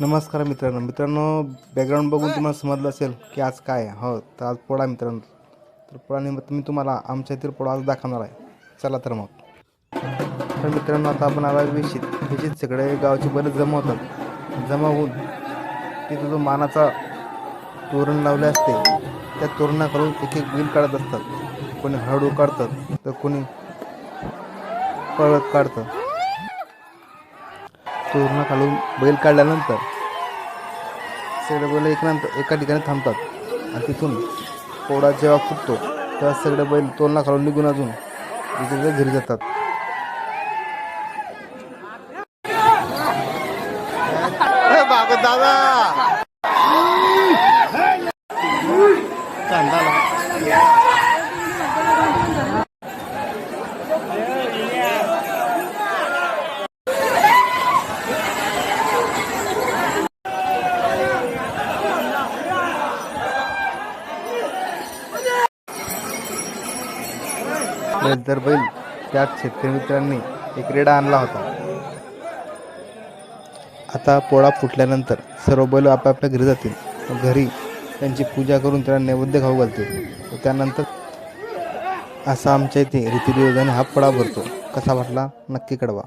नमस्कार मित्रांनो मित्रांनो बॅकग्राऊंड बघून तुम्हाला समजलं असेल की आज काय आहे. हो तर आज पोळा मित्रांनो. तर पोळानिमित्त मी तुम्हाला आमच्या इथे पोळा आज दाखवणार आहे. चला तर मग. तर मित्रांनो आता आपण आला विशीत. विशीत सगळे गावचे बरेच जमा होतात जमा होऊन तिथं जो मानाचा तोरण लावले असते त्या तोरणाकडून एक एक बिल काढत असतात. कोणी हळू काढतात तर कोणी पळत काढतं तोरणं खालून बैल काढल्यानंतर सगळे बैल एक नंतर एका ठिकाणी थांबतात. आणि तिथून पोळा जेव्हा फुटतो तेव्हा सगळे बैल तोरणा खालून निघून अजून तिथे घरी जातात. दादा! दर बैल त्यात शेतकरी मित्रांनी एक रेडा आणला होता. आता पोळा फुटल्यानंतर सर्व बैल आपापल्या घरी जातील. व घरी त्यांची पूजा करून त्यांना नैवेद्य खाऊ घालतील. व त्यानंतर असा आमच्या इथे रीतिरिवाजाने हा पोळा भरतो. कसा वाटला? नक्की कळवा.